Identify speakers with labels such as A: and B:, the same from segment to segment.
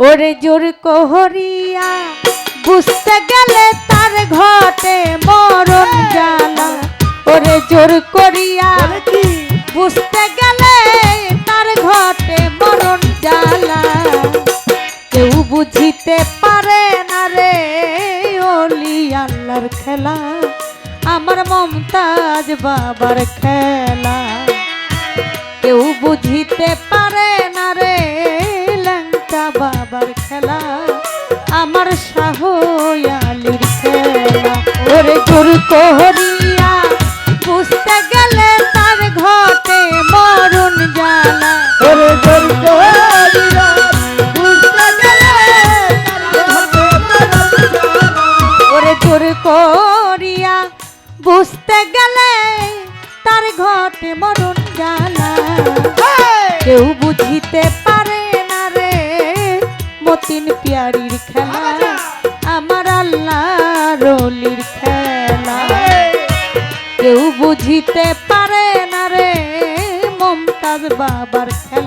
A: ওরে জোর কোহরিয়া বুঝতে গেলে তার ঘটে মরণ জ্বালা ওরে জোর করিয়া বুঝতে গেলে তার ঘটে মরণ জ্বালা কেউ বুঝিতে পারে না রে ওলি আল্লাহর খেলা। আমার মমতাজ বাবার খেলা। কেউ বুঝিতে পারে আমার শাহয়ালির খেলা। ওরে জোর কোহরিয়া বুঝতে গেলে তার ঘটে মরণ জানা।
B: ওরে বুঝতে গেলে
A: ওরে জোর করিয়া বুঝতে গেলে তার ঘটে মরণ জ্বালা কেউ বুঝিতে পারে বুঝিতে পারে না রে মমতাজ বাবার খেলা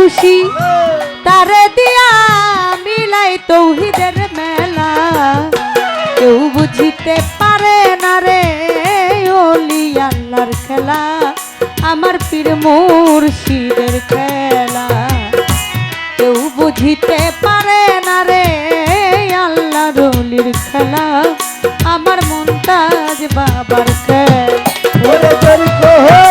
A: খুশি। তারে দিয়া মিলাই তৌহিদের মেলা। কেউ বুঝিতে পারে না রে ওলি আল্লাহর খেলা। আমার পীর মুর্শিদের খেলা। কেউ বুঝিতে পারে না রে আল্লাহ রলির খেলা। আমার মন্তাজ বাবার খেলা।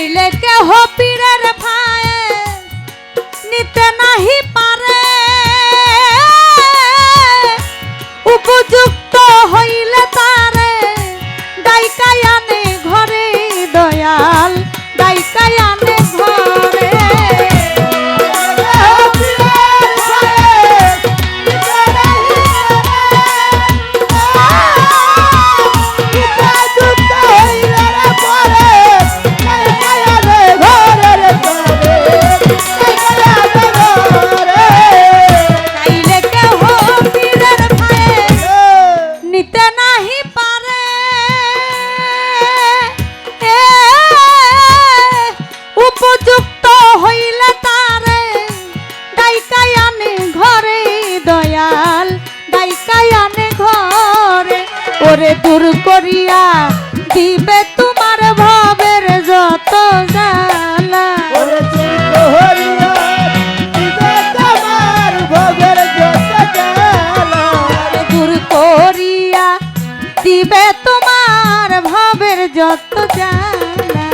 A: চাইলে কেহ পীরের ভায়ে নিতে নাহি দূর করিয়া দিবে তোমার ভাবের যত জালা দূর করিয়া দিবে তোমার ভবের যত জালা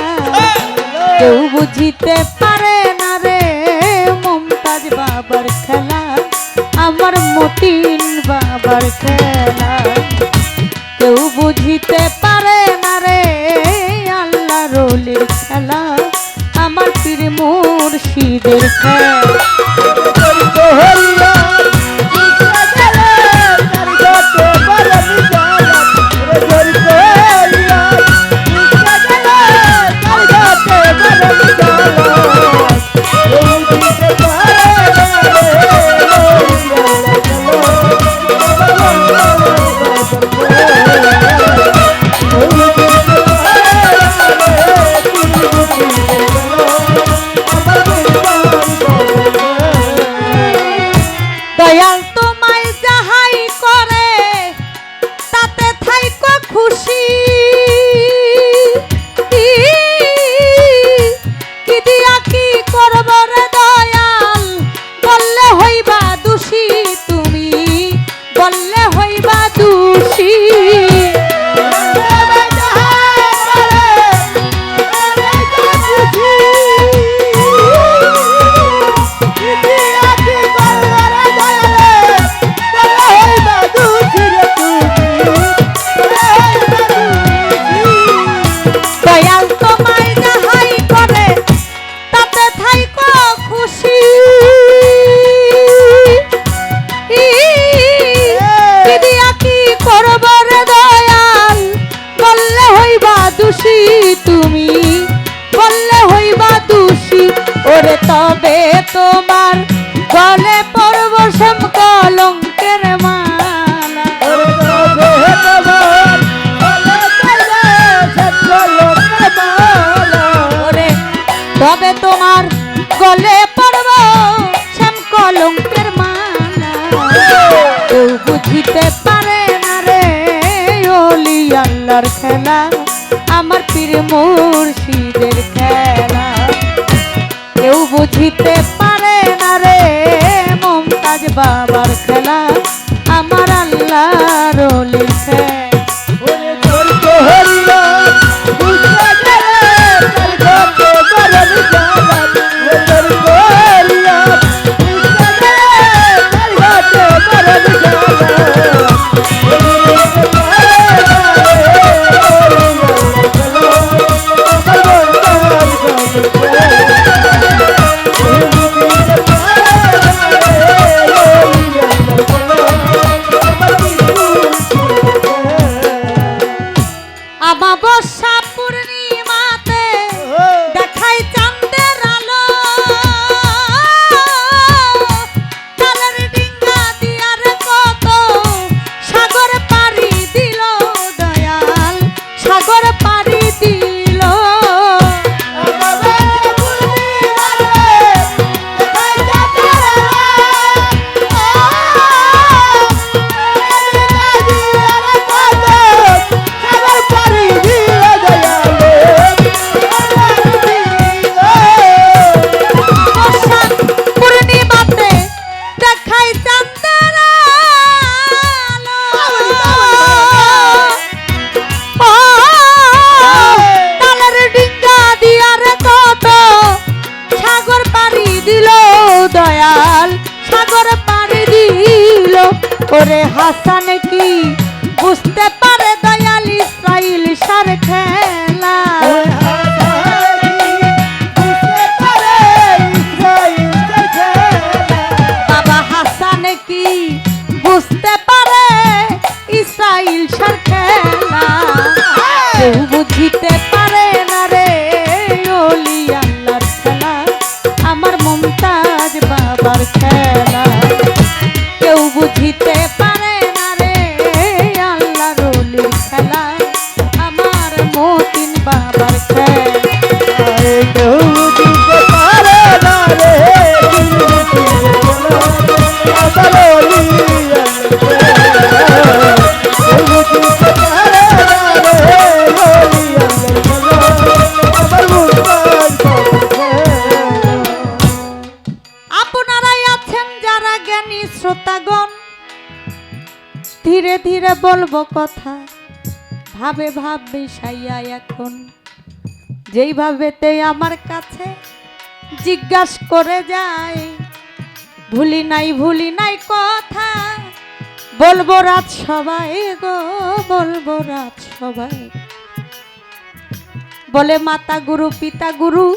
A: কেউ বুঝিতে পারে না রে মমতাজ বাবার খেলা আমার মতিন বাবার খেলা। Thank you. ধরার খেলা, আমার পীর মুর্শিদের খেলা। কেউ বুঝিতে পারে না রে মমতাজ বাবার খেলা, আমার আল্লাহ রোলি খেলা। হাসান বলব কথা। ভাবে ভাব মিশাইয়া এখন। যেইভাবে তে আমার কাছে জিজ্ঞাস করে যায়, ভুলি নাই ভুলি নাই কথা। বলব রাত সবাই গো, বলব রাত সবাই। বলে, মাতা গুরু, পিতা গুরু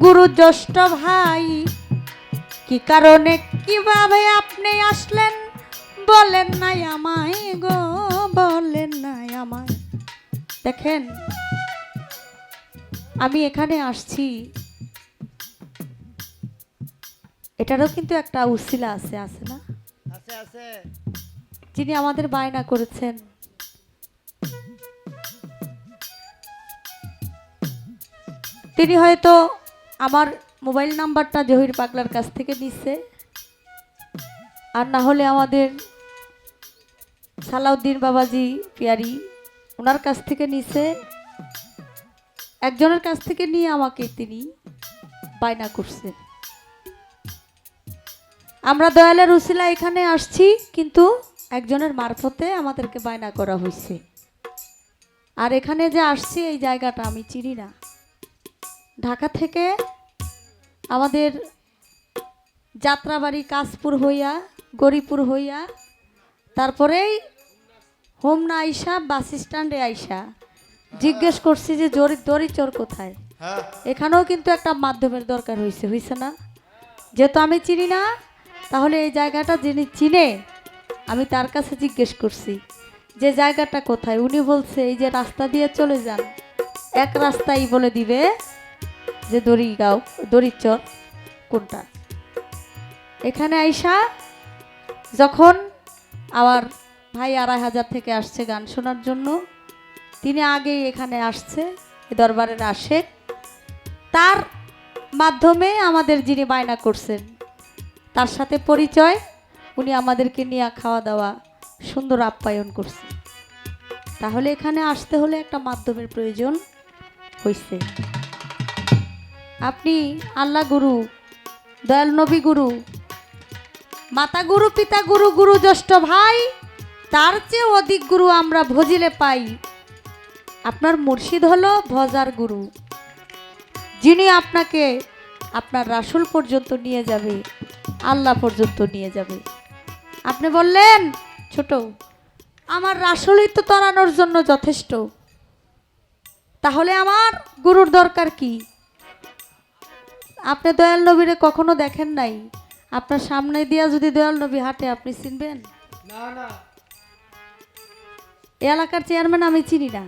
A: গুরু জ্যেষ্ঠ ভাই, কি কারণে, কীভাবে আপনি আসলেন? বলেন নাই আমায় গো বলেন নাই আমায়। দেখেন আমি এখানে আসছি। এটারও কিন্তু একটা উসিলা আছে আছে না?
B: আছে আছে।
A: যিনি আমাদের বায়না করেছেন। তিনি হয়তো আমার মোবাইল নাম্বারটা জহির পাগলার কাছ থেকে নিচ্ছে আর না হলে আমাদের সালাউদ্দিন বাবাজি পিয়ারি ওনার কাছ থেকে নিছে, একজনের কাছ থেকে নিয়ে আমাকে তিনি বায়না করছে। আমরা দয়ালের উসিলা এখানে আসছি, কিন্তু একজনের মারফতে আমাদেরকে বায়না করা হয়েছে। আর এখানে যে আসছি, এই জায়গাটা আমি চিনি না। ঢাকা থেকে আমাদের যাত্রাবাড়ি কাশপুর হইয়া, গরিপুর হইয়া, তারপরেই হোমনা আইসা বাস স্ট্যান্ডে আইসা। জিজ্ঞেস করছি যে জরি দড়িচর কোথায়?
B: হ্যাঁ।
A: এখানেও কিন্তু একটা মাধ্যমের দরকার হয়েছে হয়েছে না? যেহেতু আমি চিনি না তাহলে এই জায়গাটা যিনি চিনে আমি তার কাছে জিজ্ঞেস করছি যে জায়গাটা কোথায়? উনি বলছে এই যে রাস্তা দিয়ে চলে যান এক রাস্তাই বলে দিবে যে দড়িগাঁও দড়িচর কোনটা? এখানে আইসা যখন আমার ভাই আড়াই হাজার থেকে আসছে গান শোনার জন্য। তিনি আগেই এখানে আসছে দরবারের আসে তার মাধ্যমে আমাদের যিনি বায়না করছেন, তার সাথে পরিচয়, উনি আমাদেরকে নিয়ে খাওয়া দাওয়া সুন্দর আপ্যায়ন করছে তাহলে এখানে আসতে হলে একটা মাধ্যমের প্রয়োজন হয়েছে আপনি আল্লাহ গুরু, দয়াল নবী গুরু, মাতা গুরু, পিতা গুরু গুরু জ্যেষ্ঠ ভাই তার চেয়ে অধিক গুরু আমরা ভজিলে পাই। আপনার মুর্শিদ হলো ভজার গুরু। যিনি আপনাকে আপনার রাসুল পর্যন্ত নিয়ে যাবে, আল্লাহ পর্যন্ত নিয়ে যাবে। আপনি বললেন, ছোট, আমার রাসুলই তো তরানোর জন্য যথেষ্ট। তাহলে আমার গুরুর দরকার কি? আপনি দয়াল নবীরে কখনো দেখেন নাই? আপনার সামনে দিয়া যদি দয়াল নবী হাঁটে, আপনি চিনবেন?
B: না না।
A: এলাকার চেয়ারম্যান আমি চিনি না।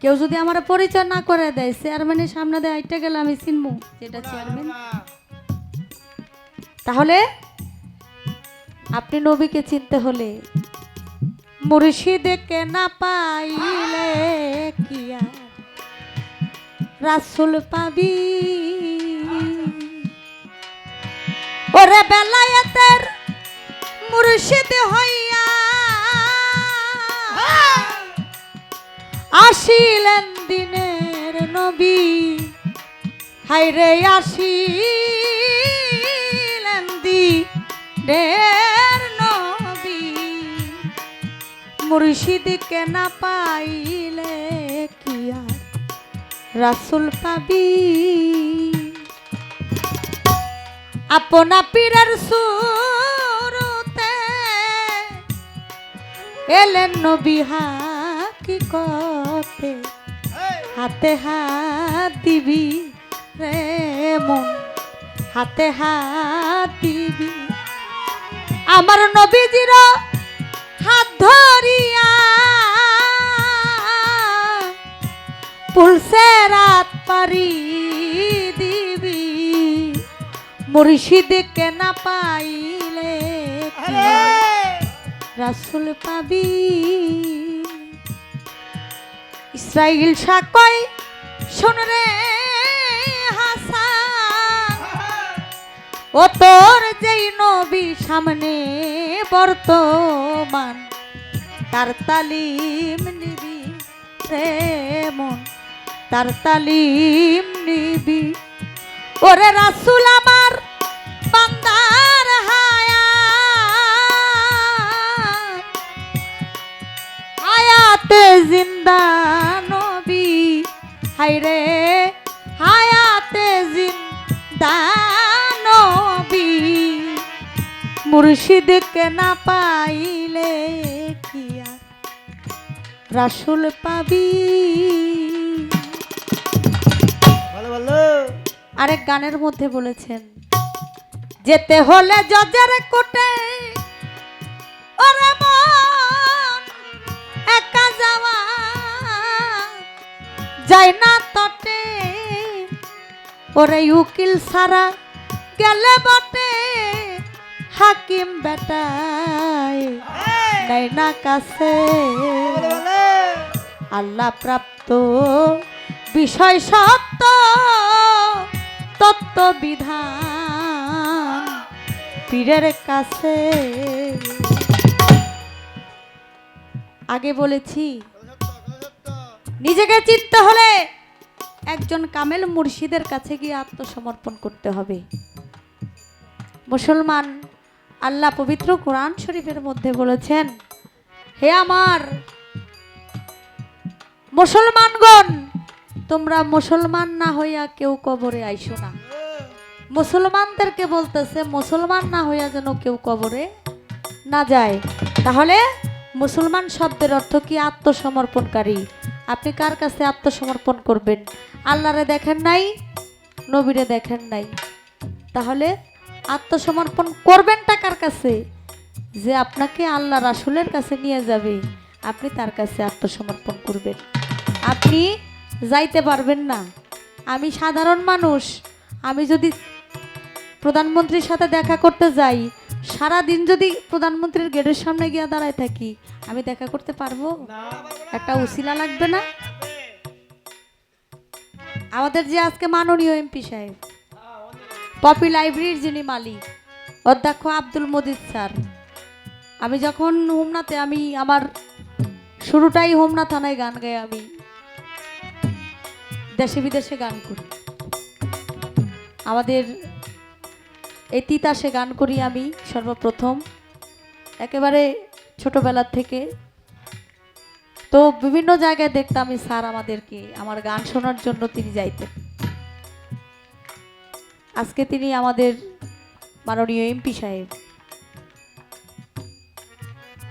A: কেউ যদি আমার পরিচয় না করে দেয়, চেয়ারম্যানের সামনে দিয়ে আইটা গেলে আমি চিনবো যেটা চেয়ারম্যান। তাহলে আপনি নবীকে চিনতে হলে মুর্শিদকে না পাইলে কি রাসুল পাবি। ওরে বেলায়েতের মুর্শিদ হইয়া আসিলেন দিনের নবী। হাইরে আসিলেন দিনের নবী। মুর্শিদকে না পাইলে কি আর রাসুল পাবি? আপনা পীরের সুরতে এলেন নবী হাকি কতে হাতে হাত দিবি রে মন। হাতে হাত দিবি। আমার নবীজির হাত ধরিয়া পুলসে রাত পারি দিবি। মুর্শিদকে না পাইলে রাসুল পাবি ইসরাইল সাকয়, শোন রে হাসান। ও তোর যেই নবী সামনে বর্তমান, তার তালিম নিবি রে মন, তার তালিম নিবি। ওরে রাসুল আমার, বান্দার হায়া আয়াত হায়াতে জিন্দা হাইরে হায়াতে জিন্দা নবী। মুর্শিদকে না পাইলে কি আর রাসুল পাবি? আরেক গানের মধ্যে বলেছেন যেতে হলে জজের কোটে ওরে মন একা যাওয়া যায় না তটে। ওরে উকিল সারা গেলে বটে। হাকিম বেটায় না কাছে। আল্লাহ প্রাপ্ত বিষয় সত্য তত্ত্ব বিধান পীরের কাছে। আগে বলেছি নিজেকে চিনতে হলে একজন কামেল মুর্শিদের কাছে গিয়ে আত্মসমর্পণ করতে হবে। মুসলমান আল্লাহ পবিত্র কোরআন শরীফের মধ্যে বলেছেন, হে আমার মুসলমানগণ, তোমরা মুসলমান না হইয়া কেউ কবরে আইসো না। মুসলমানদেরকে বলতেছে, মুসলমান না হইয়া যেন কেউ কবরে না যায়। তাহলে মুসলমান শব্দের অর্থ কি? আত্মসমর্পণকারী। আপনি কার কাছে আত্মসমর্পণ করবেন? আল্লাহরে দেখেন নাই, নবীরে দেখেন নাই। তাহলে আত্মসমর্পণ করবেনটা কার কাছে? যে আপনাকে আল্লাহ রাসুলের কাছে নিয়ে যাবে, আপনি তার কাছে আত্মসমর্পণ করবেন। আপনি যাইতে পারবেন না। আমি সাধারণ মানুষ, আমি যদি প্রধানমন্ত্রীর সাথে দেখা করতে যাই সারা দিন যদি প্রধানমন্ত্রীর গেটের সামনে গিয়ে দাঁড়ায় থাকি, আমি দেখা করতে পারব? একটা উসিলা লাগবে না? আমাদের যে আজকে মাননীয় এমপি সাহেব, পপি লাইব্রেরির যিনি মালিক, অধ্যক্ষ আব্দুল মজিদ স্যার, আমি যখন হোমনাতে, আমি আমার শুরুটাই হোমনা থানায় গান গাই, আমি দেশে বিদেশে গান করি। আমাদের এই তিতাসে গান করি আমি সর্বপ্রথম। একেবারে ছোটবেলার থেকে। তো বিভিন্ন জায়গায় দেখতাম স্যার আমাদেরকে, আমার গান শোনার জন্য তিনি যাইতেন। আজকে তিনি আমাদের মাননীয় এমপি সাহেব।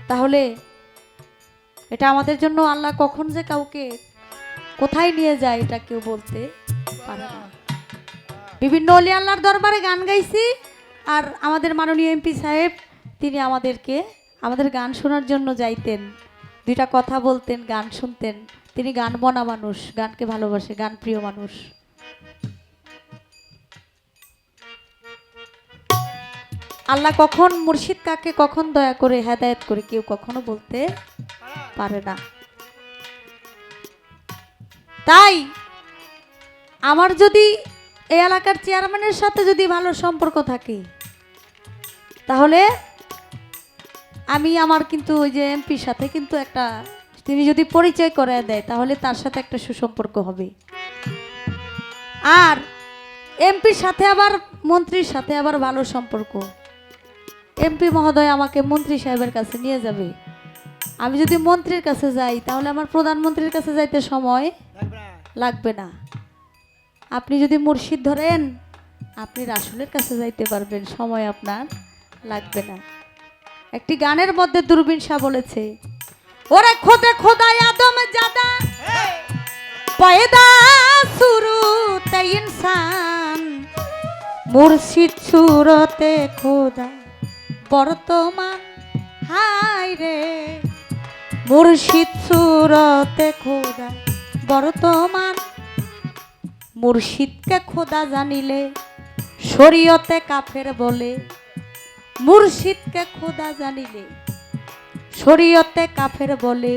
A: তাহলে এটা আমাদের জন্য আল্লাহ কখন যে কাউকে কোথায় নিয়ে যায় এটা কেউ বলতে পারে না। বিভিন্ন অলি আল্লাহর দরবারে গান গাইছি। আর আমাদের মাননীয় এমপি সাহেব, তিনি আমাদেরকে, আমাদের গান শোনার জন্য যাইতেন। দুইটা কথা বলতেন, গান শুনতেন। তিনি গান বনা মানুষ, গানকে ভালোবাসে গান প্রিয় মানুষ। আল্লাহ কখন মুর্শিদ কাকে কখন দয়া করে হেদায়েত করে কেউ কখনো বলতে পারে না। তাই আমার যদি এই এলাকার চেয়ারম্যানের সাথে যদি ভালো সম্পর্ক থাকে, তাহলে আমি আমার কিন্তু ওই যে এমপির সাথে কিন্তু একটা, তিনি যদি পরিচয় করে দেয়, তাহলে তার সাথে একটা সুসম্পর্ক হবে। আর এমপির সাথে আবার, মন্ত্রীর সাথে আবার ভালো সম্পর্ক। এমপি মহোদয় আমাকে মন্ত্রী সাহেবের কাছে নিয়ে যাবে। আমি যদি মন্ত্রীর কাছে যাই, তাহলে আমার প্রধানমন্ত্রীর কাছে যাইতে সময় লাগবে না। আপনি যদি মুর্শিদ ধরেন আপনি রাসুলের কাছে যাইতে পারবেন, সময় আপনার লাগবে না। একটি গানের মধ্যে দূরবীন শাহ বলেছে, ওরে খোদে, খোদাই আদম জাদা, পয়দা শুরু ইনসান, মুর্শিদ সুরতে খোদা, বর্তমান হায় রে, মুর্শিদ সুরতে খোদা, বর্তমান মুর্শিদকে খোদা জানিলে, শরীয়তে কাফের বলে। মুর্শিদকে খোদা জানিলে, শরীয়তে কাফের বলে।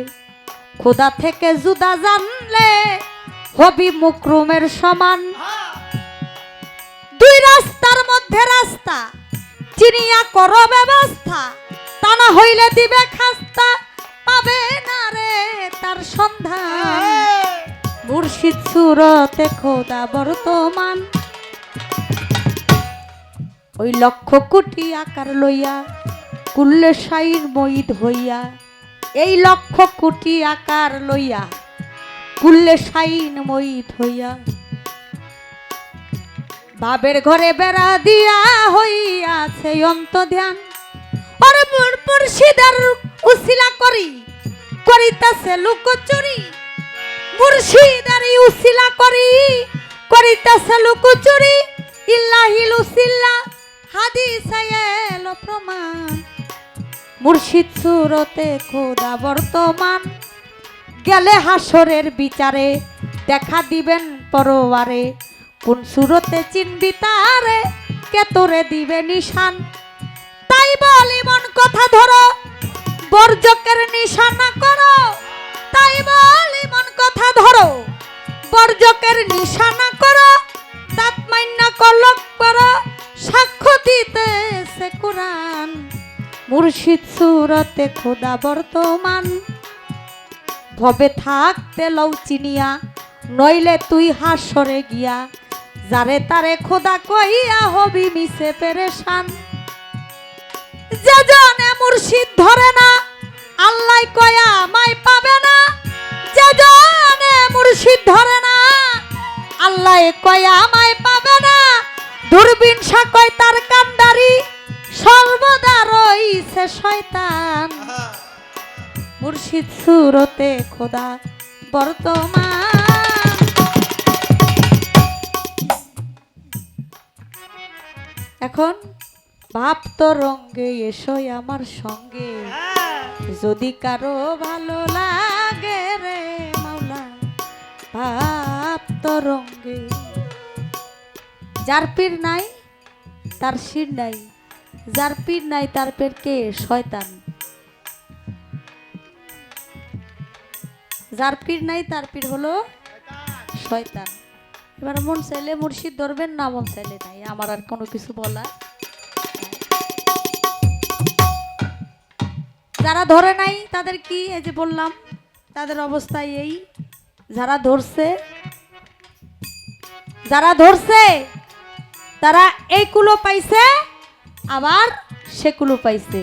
A: খোদা থেকে জুদা জানলে, হবি মুকরুমের সমান। দুই রাস্তার মধ্যে রাস্তা চিনিয়া কর ব্যবস্থা। তা না হইলে দিবে খাস্তা, পাবে না রে তার সন্ধান। মুর্শিদ সুরতে খোদা বর্তমান। ওই লক্ষ কোটি আকার লইয়া, কুল্লে সাইর মইদ হইয়া, এই লক্ষ কোটি আকার লইয়া, কুল্লে সাইন ময়িত হইয়া, বাবের ঘরে বেড়া দিয়া হইয়াছে অন্ত ধ্যান ওরে মোর মুর্শিদার উসিলা করি, করিতাছে লুকোচুরি। মুর্শিদার উসিলা করি, করিতাছে লুকোচুরি ইল্লাহিল উসিল্লা হাদিস এলো প্রমাণ। মুর্শিদ সুরতে খোদা বর্তমান, গেলে হাসরের বিচারে, দেখা দিবেন পরোয়ারে। কোন সুরতে চিনবি তারে, কে তোরে দিবে নিশান? তাই বলি মন কথা ধরো, বর্জকের নিশানা করো। তাই বলি, মন কথা ধরো। বর্জকের নিশানা করো তাত মান্য কলক করো, সাক্ষ্য দিতেছে কোরআন। মুর্শিদ সুরতে খোদা বর্তমান। ভবে থাকতে লও চিনিয়া, নইলে তুই হাসরে গিয়া। যারে তারে খোদা কইয়া হবি মিশে পেরেশান। যে জনে মুর্শিদ ধরে না আল্লাহ কয়া মাই পাবে না? যে জনে মুর্শিদ ধরে না আল্লাহ কয়া মাই পাবে না? দূরবীন সাকয় তার কান্ডারি সর্বদা রইছে শয়তান। মুর্শিদ সুরতে খোদা বর্তমান। এখন ভাব তো রঙ্গে এসোই আমার সঙ্গে। যদি কারও ভালো লাগে রে মাওলা ভাব তো রঙ্গে যার পীর নাই, তার শির নাই। যার পীর নাই, তার পের কে? শয়তান। যার পীর নাই, তার পীর হলো শয়তান। এবার মন চাইলে মুর্শিদ ধরবেন, না মন চাইলে নাই। আমার আর কোনো কিছু বলা যারা ধরে নাই তাদের কি এই যে বললাম, তাদের অবস্থা এই, যারা ধরছে যারা ধরছে, তারা এই কুলো পাইছে, আবার সে কুলো পাইছে।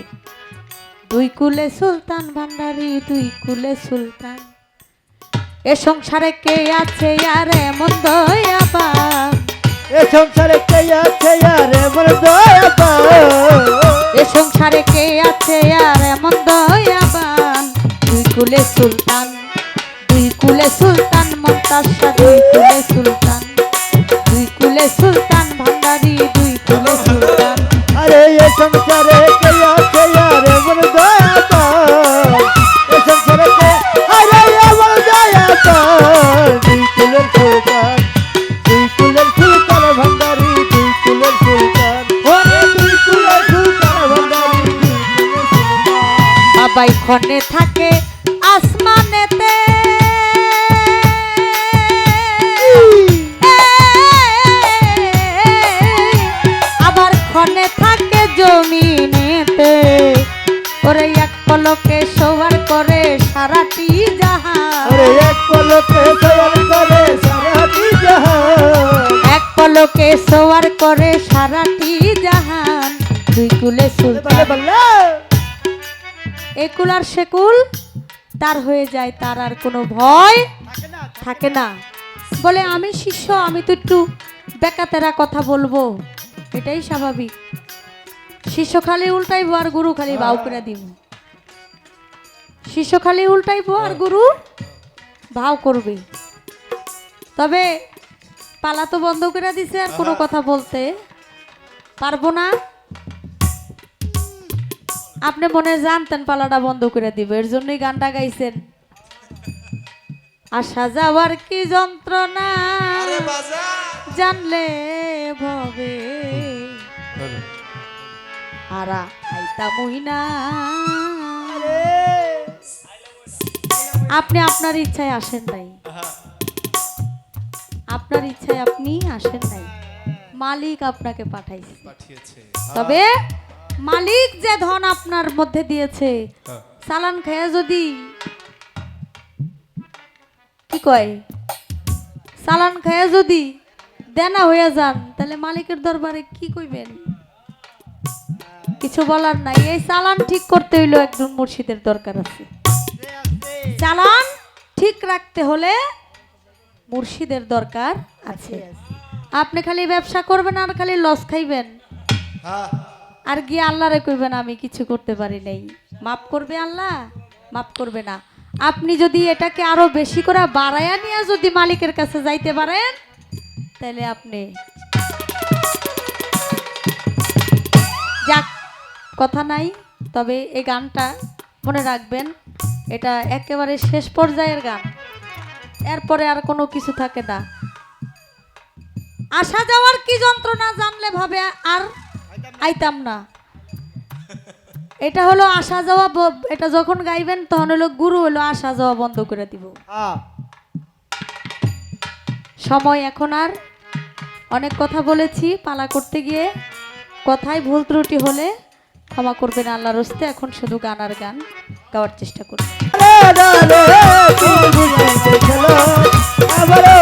A: দুই কুলে সুলতান ভান্ডারি, দুই কুলে সুলতান। এ সংসারে কে আছে আর এমন দয়াবা
B: এ সংসারে কে আছে আর এমন দয়া
A: সুলতান দুই কুলে সুলতান মন্তাসা দুই পলকে
B: সয়াল করে সারাটি জাহান।
A: এক পলকে সোয়ার করে সারাটি জাহান। দুই কুলে সুলতান। একুল আর সেকুল তার হয়ে যায় তার আর কোনো ভয় থাকে না। বলে আমি শিষ্য আমি তো একটু বেকাতেরা কথা বলব। এটাই স্বাভাবিক। শিষ্য খালি উল্টাইবো আর গুরু খালি বাউ করে দিব। শিষ্য খালি উল্টাইবো আর গুরু ভাও করবে। তবে পালা তো বন্ধ করে দিছে আর কোনো কথা বলতে। পারব না? আপনি মনে জানতেন পালাটা বন্ধ করে দিবে এর জন্যই গানটা গাইছেন। আসা যাওয়ার কি যন্ত্রণা? জানলে ভবে। হারা আইতা মহিনা আপনি আপনার ইচ্ছায় আসেন নাই। আপনার ইচ্ছায় আপনি আসেন নাই। মালিক আপনাকে পাঠাইছে। তবে মালিক যে ধন আপনার মধ্যে দিয়েছে চালান খেয়ে যদি কি কয়? চালান খেয়ে যদি দেনা হয়ে যান তাহলে মালিকের দরবারে কি কইবেন? কিছু বলার নাই। এই চালান ঠিক করতে হইল একজন মুর্শিদের দরকার আছে। চালান ঠিক রাখতে হলে মুর্শিদের দরকার আছে। আপনি খালি ব্যবসা করবেন আর খালি লস খাইবেন।
B: হ্যাঁ।
A: আর গিয়ে আল্লাহরে কইবেন আমি কিছু করতে পারি নাই। মাফ করবে আল্লাহ মাফ করবে না। আপনি যদি এটাকে আরও বেশি করে বাড়াইয়া নিয়ে যদি মালিকের কাছে যাইতে পারেন তাহলে আপনি যাক কথা নাই তবে এই গানটা মনে রাখবেন। এটা একেবারে শেষ পর্যায়ের গান। এরপরে আর কোনো কিছু থাকে না। আসা যাওয়ার কি যন্ত্রণা জানলে ভাবে আর আইতাম না। এটা হলো আসা যাওয়া এটা যখন গাইবেন তখন হলো গুরু হলো আসা যাওয়া বন্ধ করে দিব। সময় এখন আর অনেক কথা বলেছি পালা করতে গিয়ে কথায় ভুল ত্রুটি হলে ক্ষমা করবেন আল্লাহর হস্তে এখন শুধু গান আর গান গাওয়ার চেষ্টা করবেন আরে